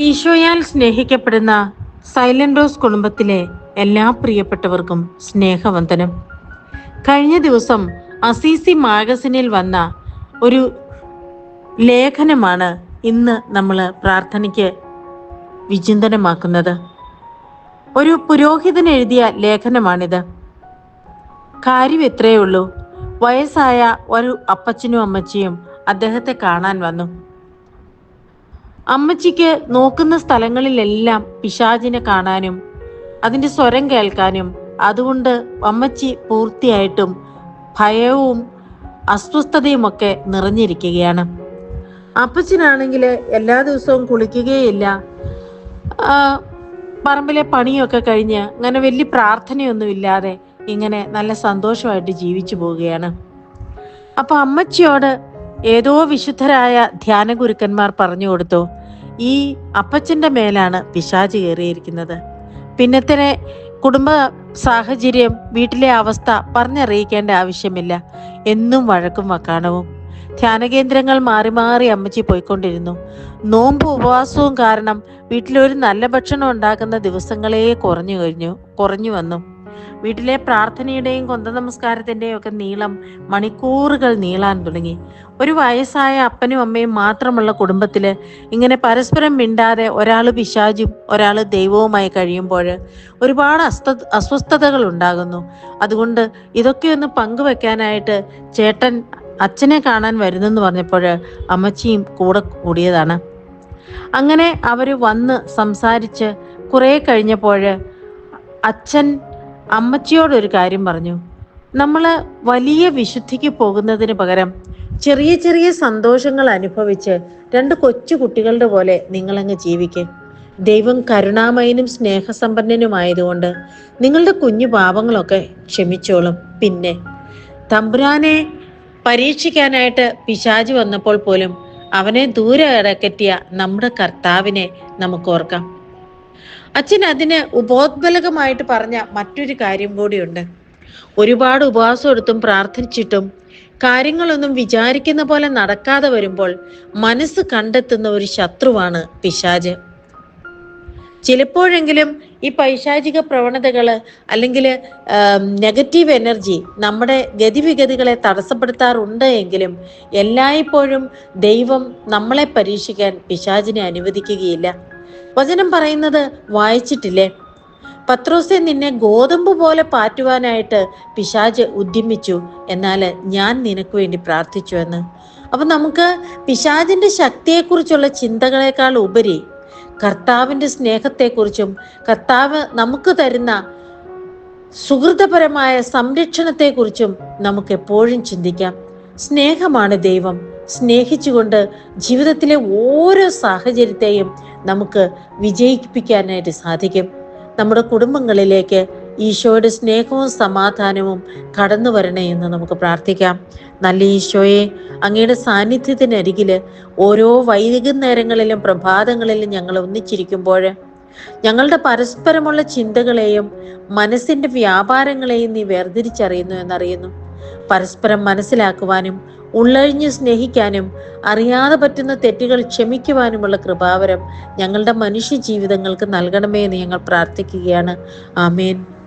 ഈശോയാൽ സ്നേഹിക്കപ്പെടുന്ന silent rose കുടുംബത്തിലെ എല്ലാ പ്രിയപ്പെട്ടവർക്കും സ്നേഹവന്ദനം. കഴിഞ്ഞ ദിവസം അസീസി മാഗസിനിൽ വന്ന ഒരു ലേഖനമാണ് ഇന്ന് നമ്മൾ പ്രാർത്ഥനയ്ക്ക് വിചിന്തനമാക്കുന്നത്. ഒരു പുരോഹിതൻ എഴുതിയ ലേഖനമാണിത്. കാര്യം ഇത്രയേ ഉള്ളൂ. വയസ്സായ ഒരു അപ്പച്ചനും അമ്മച്ചിയും അദ്ദേഹത്തെ കാണാൻ വന്നു. അമ്മച്ചിക്ക് നോക്കുന്ന സ്ഥലങ്ങളിലെല്ലാം പിശാചിനെ കാണാനും അതിന്റെ സ്വരം കേൾക്കാനും അതുകൊണ്ട് അമ്മച്ചി പൂർത്തിയായിട്ടും ഭയവും അസ്വസ്ഥതയും ഒക്കെ നിറഞ്ഞിരിക്കുകയാണ്. അപ്പച്ചനാണെങ്കിൽ എല്ലാ ദിവസവും കുളിക്കുകയില്ല. പറമ്പിലെ പണിയൊക്കെ കഴിഞ്ഞ് അങ്ങനെ വലിയ പ്രാർത്ഥനയൊന്നുമില്ലാതെ ഇങ്ങനെ നല്ല സന്തോഷമായിട്ട് ജീവിച്ചു പോവുകയാണ്. അപ്പൊ അമ്മച്ചിയോട് ഏതോ വിശുദ്ധരായ ധ്യാന ഗുരുക്കന്മാർ പറഞ്ഞു കൊടുത്തു. ഈ അപ്പച്ചന്റെ മേലാണ് പിശാജ് കയറിയിരിക്കുന്നത്. പിന്നത്തിനെ കുടുംബ സാഹചര്യം വീട്ടിലെ അവസ്ഥ പറഞ്ഞറിയിക്കേണ്ട ആവശ്യമില്ല. എന്നും വഴക്കും വക്കാണവും. ധ്യാനകേന്ദ്രങ്ങൾ മാറി മാറി അമ്മച്ചി പോയിക്കൊണ്ടിരുന്നു. നോമ്പ് ഉപവാസവും കാരണം വീട്ടിലൊരു നല്ല ഭക്ഷണം ഉണ്ടാക്കുന്ന ദിവസങ്ങളേ കുറഞ്ഞു കഴിഞ്ഞു കുറഞ്ഞു വന്നു. വീട്ടിലെ പ്രാർത്ഥനയുടെയും കൊന്ത നമസ്കാരത്തിന്റെയും ഒക്കെ നീളം മണിക്കൂറുകൾ നീളാൻ തുടങ്ങി. ഒരു വയസ്സായ അപ്പനും അമ്മയും മാത്രമുള്ള കുടുംബത്തിൽ ഇങ്ങനെ പരസ്പരം മിണ്ടാതെ ഒരാൾ പിശാചും ഒരാൾ ദൈവവുമായി കഴിയുമ്പോൾ ഒരുപാട് അസ്വ അസ്വസ്ഥതകൾ ഉണ്ടാകുന്നു. അതുകൊണ്ട് ഇതൊക്കെ ഒന്ന് പങ്കുവെക്കാനായിട്ട് ചേട്ടൻ അച്ഛനെ കാണാൻ വരുന്നെന്ന് പറഞ്ഞപ്പോൾ അമ്മച്ചിയും കൂടെ കൂടിയതാണ്. അങ്ങനെ അവർ വന്ന് സംസാരിച്ച് കുറേ കഴിഞ്ഞപ്പോൾ അച്ഛൻ അമ്മച്ചിയോടൊരു കാര്യം പറഞ്ഞു. നമ്മൾ വലിയ വിശുദ്ധിക്ക് പോകുന്നതിന് പകരം ചെറിയ ചെറിയ സന്തോഷങ്ങൾ അനുഭവിച്ച് രണ്ട് കൊച്ചു കുട്ടികളുടെ പോലെ നിങ്ങളങ്ങ് ജീവിക്കും. ദൈവം കരുണാമയനും സ്നേഹസമ്പന്നനുമായതുകൊണ്ട് നിങ്ങളുടെ കുഞ്ഞു പാപങ്ങളൊക്കെ ക്ഷമിച്ചോളും. പിന്നെ തമ്പുരാനെ പരീക്ഷിക്കാനായിട്ട് പിശാജ് വന്നപ്പോൾ പോലും അവനെ ദൂരെ ഇടക്കറ്റിയ നമ്മുടെ കർത്താവിനെ നമുക്ക് ഓർക്കാം. അച്ഛൻ അതിന് ഉപോത്ബലകമായിട്ട് പറഞ്ഞ മറ്റൊരു കാര്യം കൂടിയുണ്ട്. ഒരുപാട് ഉപവാസം എടുത്തും പ്രാർത്ഥിച്ചിട്ടും കാര്യങ്ങളൊന്നും വിചാരിക്കുന്ന പോലെ നടക്കാതെ വരുമ്പോൾ മനസ്സ് കണ്ടെത്തുന്ന ഒരു ശത്രുവാണ് പിശാജ്. ചിലപ്പോഴെങ്കിലും ഈ പൈശാചിക പ്രവണതകൾ അല്ലെങ്കിൽ നെഗറ്റീവ് എനർജി നമ്മുടെ ഗതിവിഗതികളെ തടസ്സപ്പെടുത്താറുണ്ട് എങ്കിലും എല്ലായ്പ്പോഴും ദൈവം നമ്മളെ പരീക്ഷിക്കാൻ പിശാചിനെ അനുവദിക്കുകയില്ല. വചനം പറയുന്നത് വായിച്ചിട്ടില്ലേ? പത്രോസെ നിന്നെ ഗോതമ്പ് പോലെ പാറ്റുവാനായിട്ട് പിശാജ് ഉദ്യമിച്ചു. എന്നാൽ ഞാൻ നിനക്ക് വേണ്ടി പ്രാർത്ഥിച്ചു എന്ന്. അപ്പൊ നമുക്ക് പിശാജിന്റെ ശക്തിയെക്കുറിച്ചുള്ള ചിന്തകളെക്കാൾ ഉപരി കർത്താവിന്റെ സ്നേഹത്തെക്കുറിച്ചും കർത്താവ് നമുക്ക് തരുന്ന സുഹൃതപരമായ സംരക്ഷണത്തെക്കുറിച്ചും നമുക്ക് എപ്പോഴും ചിന്തിക്കാം. സ്നേഹമാണ് ദൈവം. സ്നേഹിച്ചുകൊണ്ട് ജീവിതത്തിലെ ഓരോ സാഹചര്യത്തെയും നമുക്ക് വിജയിപ്പിക്കാനായിട്ട് സാധിക്കും. നമ്മുടെ കുടുംബങ്ങളിലേക്ക് ഈശോയുടെ സ്നേഹവും സമാധാനവും കടന്നു വരണേ എന്ന് നമുക്ക് പ്രാർത്ഥിക്കാം. നല്ല ഈശോയെ അങ്ങയുടെ സാന്നിധ്യത്തിനരികിൽ ഓരോ വൈകുന്നേരങ്ങളിലും പ്രഭാതങ്ങളിലും ഞങ്ങൾ ഒന്നിച്ചിരിക്കുമ്പോൾ ഞങ്ങളുടെ പരസ്പരമുള്ള ചിന്തകളെയും മനസ്സിന്റെ വ്യാപാരങ്ങളെയും നീ വേർതിരിച്ചറിയുന്നു എന്നറിയുന്നു. പരസ്പരം മനസ്സിലാക്കുവാനും ഉള്ളഴിഞ്ഞ് സ്നേഹിക്കാനും അറിയാതെ പറ്റുന്ന തെറ്റുകൾ ക്ഷമിക്കുവാനുമുള്ള കൃപാവരം ഞങ്ങളുടെ മനുഷ്യ ജീവിതങ്ങൾക്ക് നൽകണമേ എന്ന് ഞങ്ങൾ പ്രാർത്ഥിക്കുകയാണ്. ആമേൻ.